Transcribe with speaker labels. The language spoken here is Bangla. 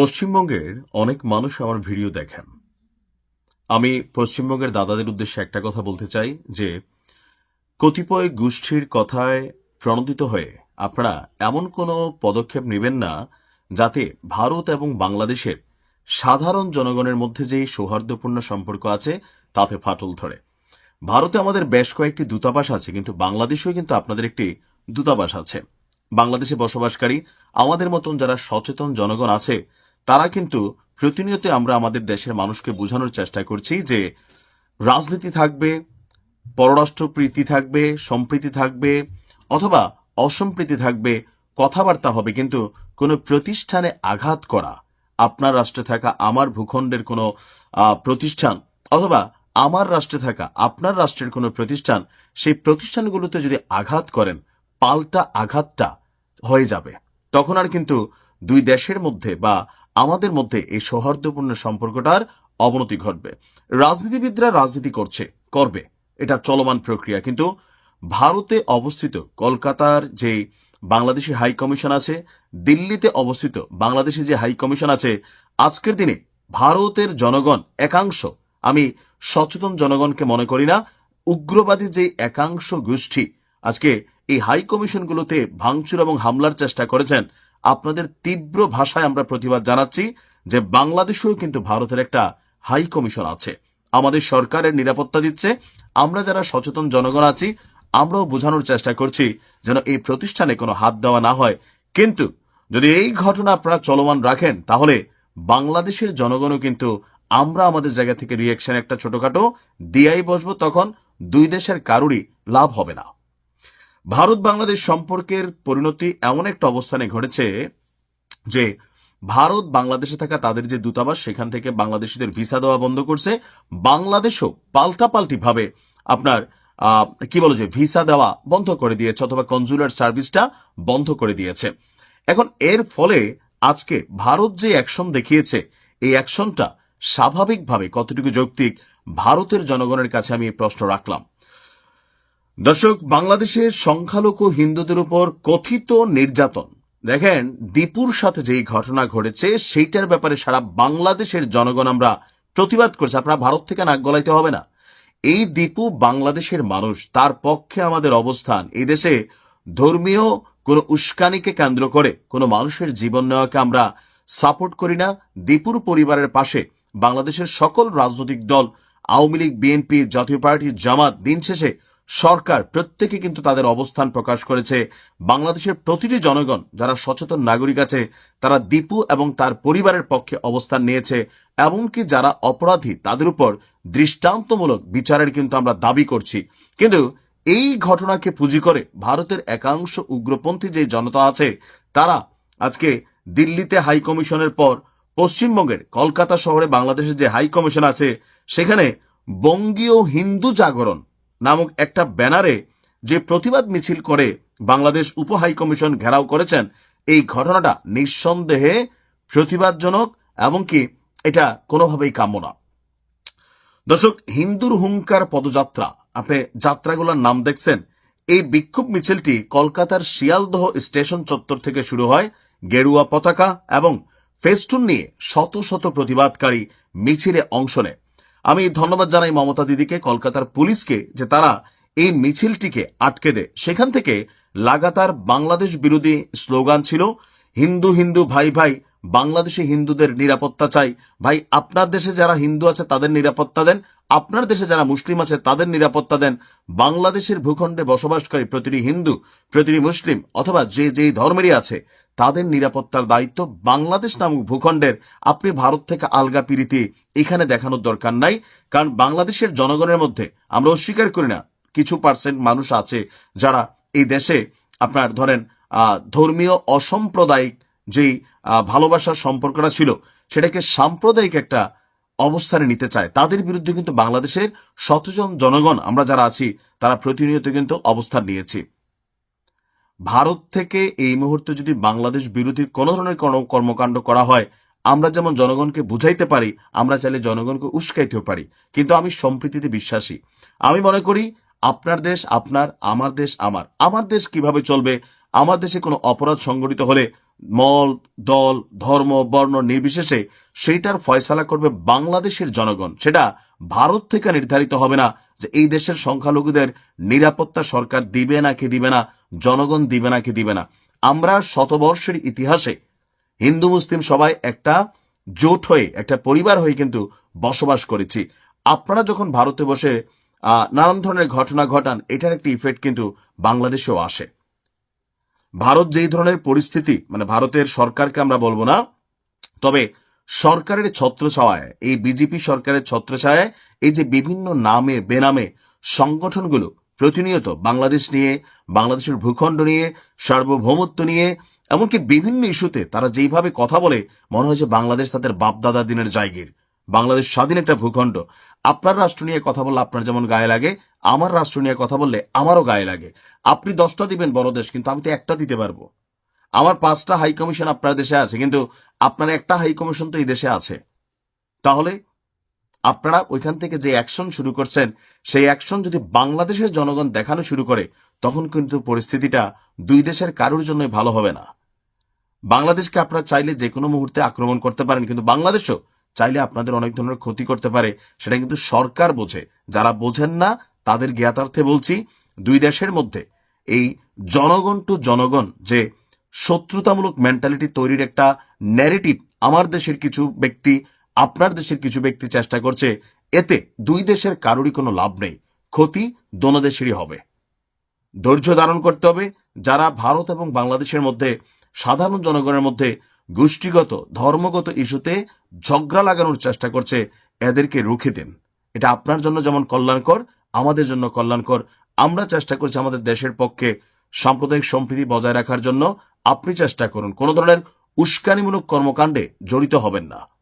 Speaker 1: পশ্চিমবঙ্গের অনেক মানুষ আমার ভিডিও দেখেন। আমি পশ্চিমবঙ্গের দাদাদের উদ্দেশ্যে একটা কথা বলতে চাই যে, কতিপয় গোষ্ঠীর কথায় প্রণোদিত হয়ে আপনারা এমন কোনো পদক্ষেপ নেবেন না যাতে ভারত এবং বাংলাদেশের সাধারণ জনগণের মধ্যে যে সৌহার্দ্যপূর্ণ সম্পর্ক আছে, তাতে ফাটল ধরে। ভারতে আমাদের বেশ কয়েকটি দূতাবাস আছে, কিন্তু বাংলাদেশেও কিন্তু আপনাদের একটি দূতাবাস আছে। বাংলাদেশে বসবাসকারী আমাদের মতন যারা সচেতন জনগণ আছে তারা কিন্তু প্রতিনিয়ত আমরা আমাদের দেশের মানুষকে বোঝানোর চেষ্টা করছি যে রাজনীতি থাকবে, পররাষ্ট্র প্রীতি থাকবে, সম্প্রীতি থাকবে, অথবা অসম্প্রীতি থাকবে, কথাবার্তা হবে, কিন্তু কোনো প্রতিষ্ঠানে আঘাত করা, আপনার রাষ্ট্রে থাকা আমার ভূখণ্ডের কোনো প্রতিষ্ঠান, অথবা আমার রাষ্ট্রে থাকা আপনার রাষ্ট্রের কোনো প্রতিষ্ঠান, সেই প্রতিষ্ঠানগুলোতে যদি আঘাত করেন, পাল্টা আঘাতটা হয়ে যাবে। তখন আর কিন্তু দুই দেশের মধ্যে বা আমাদের মধ্যে এই সৌহার্দ্যপূর্ণ সম্পর্কটার অবনতি ঘটবে। রাজনীতিবিদরা রাজনীতি করছে, করবে। এটা চলমান প্রক্রিয়া। কিন্তু ভারতে অবস্থিত কলকাতার যে বাংলাদেশি হাই কমিশন আছে, দিল্লিতে অবস্থিত বাংলাদেশি যে হাই কমিশন আছে, আজকের দিনে ভারতের জনগণ একাংশ, আমি সচেতন জনগণকে মনে করি না, উগ্রবাদী যে একাংশ গোষ্ঠী আজকে এই হাই কমিশনগুলোতে ভাঙচুর এবং হামলার চেষ্টা করেছেন আপনাদের তীব্র ভাষায় আমরা প্রতিবাদ জানাচ্ছি যে বাংলাদেশেও কিন্তু ভারতের একটা হাই কমিশন আছে। আমাদের সরকারের নিরাপত্তা দিচ্ছে। আমরা যারা সচেতন জনগণ আছি, আমরাও বোঝানোর চেষ্টা করছি যেন এই প্রতিষ্ঠানে কোনো হাত দেওয়া না হয়। কিন্তু যদি এই ঘটনা আপনারা চলমান রাখেন, তাহলে বাংলাদেশের জনগণও কিন্তু আমরা আমাদের জায়গা থেকে রিয়েকশন একটা ছোটখাটো দিয়াই বসবো, তখন দুই দেশের কারুরই লাভ হবে না। ভারত বাংলাদেশ সম্পর্কের পরিণতি এমন একটা অবস্থানে ঘটেছে যে ভারত বাংলাদেশে থাকা তাদের যে দূতাবাস, সেখান থেকে বাংলাদেশিদের ভিসা দেওয়া বন্ধ করছে। বাংলাদেশও পাল্টাপাল্টি ভাবে আপনার কি বলো যে, ভিসা দেওয়া বন্ধ করে দিয়েছে অথবা কনজুলার সার্ভিসটা বন্ধ করে দিয়েছে। এখন এর ফলে আজকে ভারত যে অ্যাকশন দেখিয়েছে, এই অ্যাকশনটা স্বাভাবিকভাবে কতটুকু যৌক্তিক, ভারতের জনগণের কাছে আমি এই প্রশ্ন রাখলাম। দর্শক বাংলাদেশের সংখ্যালঘু হিন্দুদের উপর কথিত নির্যাতন। দেখেন, দীপুর সাথে যেই ঘটনা ঘটেছে, সেইটার ব্যাপারে সারা বাংলাদেশের জনগণ আমরা প্রতিবাদ করছি। আপনারা ভারত থেকে নাক গলাইতে হবে না। এই দীপু বাংলাদেশের মানুষ, তার পক্ষে আমাদের অবস্থান। এই দেশে ধর্মীয় কোনো উস্কানিকে কেন্দ্র করে কোনো মানুষের জীবন নেওয়াকে আমরা সাপোর্ট করি না। দীপুর পরিবারের পাশে বাংলাদেশের সকল রাজনৈতিক দল, আওয়ামী লীগ, বিএনপি, জাতীয় পার্টি জামাত দিন শেষে সরকার প্রত্যেকে কিন্তু তাদের অবস্থান প্রকাশ করেছে। বাংলাদেশের প্রতিটি জনগণ যারা সচেতন নাগরিক আছে, তারা দীপু এবং তার পরিবারের পক্ষে অবস্থান নিয়েছে। এমনকি যারা অপরাধী, তাদের উপর দৃষ্টান্তমূলক বিচারের কিন্তু আমরা দাবি করছি। কিন্তু এই ঘটনাকে পুঁজি করে ভারতের একাংশ উগ্রপন্থী যে জনতা আছে, তারা আজকে দিল্লিতে হাই কমিশনের পর পশ্চিমবঙ্গের কলকাতা শহরে বাংলাদেশের যে হাই কমিশন আছে, সেখানে বঙ্গীয় হিন্দু জাগরণ নামক একটা ব্যানারে যে প্রতিবাদ মিছিল করে বাংলাদেশ উপ হাই কমিশন ঘেরাও করেছেন, এই ঘটনাটা নিঃসন্দেহে প্রতিবাদজনক এবং কি এটা কোনোভাবেই কাম্য না। দর্শক, হিন্দুর হুঙ্কার পদযাত্রা, আপনি যাত্রাগুলোর নাম দেখছেন, এই বিক্ষোভ মিছিলটি কলকাতার শিয়ালদহ স্টেশন চত্বর থেকে শুরু হয় গেরুয়া পতাকা এবং ফেস্টুন নিয়ে শত শত প্রতিবাদকারী মিছিলে অংশ নেয়। আমি ধন্যবাদ জানাই মমতা দিদিকে, কলকাতার পুলিশকে, যে তারা এই মিছিলটিকে আটকে দেয়। সেখান থেকে লাগাতার বাংলাদেশ বিরোধী স্লোগান ছিল, হিন্দু হিন্দু ভাই ভাই বাংলাদেশে হিন্দুদের নিরাপত্তা চাই। ভাই, আপনার দেশে যারা হিন্দু আছে, তাদের নিরাপত্তা দেন। আপনার দেশে যারা মুসলিম আছে, তাদের নিরাপত্তা দেন। বাংলাদেশের ভূখণ্ডে বসবাসকারী প্রতিটি হিন্দু, প্রতিটি মুসলিম অথবা যে যেই ধর্মেরই আছে, তাদের নিরাপত্তার দায়িত্ব বাংলাদেশ নামক ভূখণ্ডের আপনি ভারত থেকে আলগা পিরিতি এখানে দেখানোর দরকার নাই। কারণ বাংলাদেশের জনগণের মধ্যে আমরা অস্বীকার করি না। কিছু পার্সেন্ট মানুষ আছে যারা এই দেশে আপনার ধরেন ধর্মীয় অসাম্প্রদায়িক যেই ভালোবাসার সম্পর্কটা ছিল, সেটাকে সাম্প্রদায়িক একটা অবস্থানে নিতে চায়। তাদের বিরুদ্ধে কিন্তু বাংলাদেশের শতজন জনগণ, আমরা যারা আছি, তারা প্রতিনিয়ত কিন্তু অবস্থান নিয়েছি। ভারত থেকে এই মুহূর্তে যদি বাংলাদেশ বিরোধী কোনো ধরনের কর্মকাণ্ড করা হয়, আমরা যেমন জনগণকে বুঝাইতে পারি, আমরা চাইলে জনগণকে উস্কাইতেও পারি। কিন্তু আমি সম্প্রীতিতে বিশ্বাসী। আমি মনে করি, আপনার দেশ আপনার, আমার দেশ আমার। আমার দেশ কীভাবে চলবে? আমার দেশে কোনো অপরাধ সংগঠিত হলে মল, দল, ধর্ম, বর্ণ নির্বিশেষে সেইটার ফয়সালা করবে বাংলাদেশের জনগণ। সেটা ভারত থেকে নির্ধারিত হবে না যে এই দেশের সংখ্যালঘুদের নিরাপত্তা সরকার দিবে নাকি দিবে না, জনগণ দিবে নাকি দিবে না। আমরা শতবর্ষের ইতিহাসে হিন্দু, মুসলিম সবাই একটা জোট হয়ে, একটা পরিবার হয়ে কিন্তু বসবাস করেছি। আপনারা যখন ভারতে বসে নানান ধরনের ঘটনা ঘটান, এটার একটি ইফেক্ট কিন্তু বাংলাদেশেও আসে। ভারত যেই ধরনের পরিস্থিতি মানে ভারতের সরকারকে আমরা বলব না, তবে সরকারের ছত্রছায়ায়, এই বিজেপি সরকারের ছত্রছায়ায় এই যে বিভিন্ন নামে, বেনামে সংগঠনগুলো প্রতিনিয়ত বাংলাদেশ নিয়ে, বাংলাদেশের ভূখণ্ড নিয়ে, সার্বভৌমত্ব নিয়ে, এমনকি বিভিন্ন ইস্যুতে তারা যেইভাবে কথা বলে, মনে হয় যে বাংলাদেশ তাদের বাপদাদা দিনের জায়গির। বাংলাদেশ স্বাধীন একটা ভূখণ্ড। আপনার রাষ্ট্র নিয়ে কথা বললে আপনার যেমন গায়ে লাগে আমার রাষ্ট্র নিয়ে কথা বললে আমারও গায়ে লাগে। আপনি দশটা দিবেন বড় দেশ, কিন্তু আমি তো একটা দিতে পারব। আমার পাঁচটা হাই কমিশন আপনার দেশে আছে, কিন্তু আপনার একটা হাই কমিশন তো এই দেশে আছে। তাহলে আপনারা ওইখান থেকে যে অ্যাকশন শুরু করছেন, সেই অ্যাকশন যদি বাংলাদেশের জনগণ দেখানো শুরু করে, তখন কিন্তু পরিস্থিতিটা দুই দেশের কারোর জন্যই ভালো হবে না। বাংলাদেশকে আপনারা চাইলে যে কোনো মুহূর্তে আক্রমণ করতে পারেন, কিন্তু বাংলাদেশও চাইলে আপনাদের অনেক ধরনের ক্ষতি করতে পারে, সেটা কিন্তু সরকার বোঝে। যারা বোঝেন না তাদের জ্ঞাতার্থে বলছি, দুই দেশের মধ্যে এই জনগণ টু জনগণ যে শত্রুতামূলক মেন্টালিটি তৈরির একটা ন্যারেটিভ আমার দেশের কিছু ব্যক্তি, আপনার দেশের কিছু ব্যক্তি চেষ্টা করছে, এতে দুই দেশের কারোরই কোনো লাভ নেই, ক্ষতি দোনো দেশেরই হবে। ধৈর্য ধারণ করতে হবে, যারা ভারত এবং বাংলাদেশের মধ্যে, সাধারণ জনগণের মধ্যে গোষ্ঠীগত, ধর্মগত ইস্যুতে ঝগড়া লাগানোর চেষ্টা করছে, এদেরকে রুখে দিন। এটা আপনার জন্য যেমন কল্যাণকর আমাদের জন্য কল্যাণকর। আমরা চেষ্টা করছি আমাদের দেশের পক্ষে সাম্প্রদায়িক সম্প্রীতি বজায় রাখার জন্য। আপনি চেষ্টা করুন। কোনো ধরনের উস্কানিমূলক কর্মকাণ্ডে জড়িত হবেন না।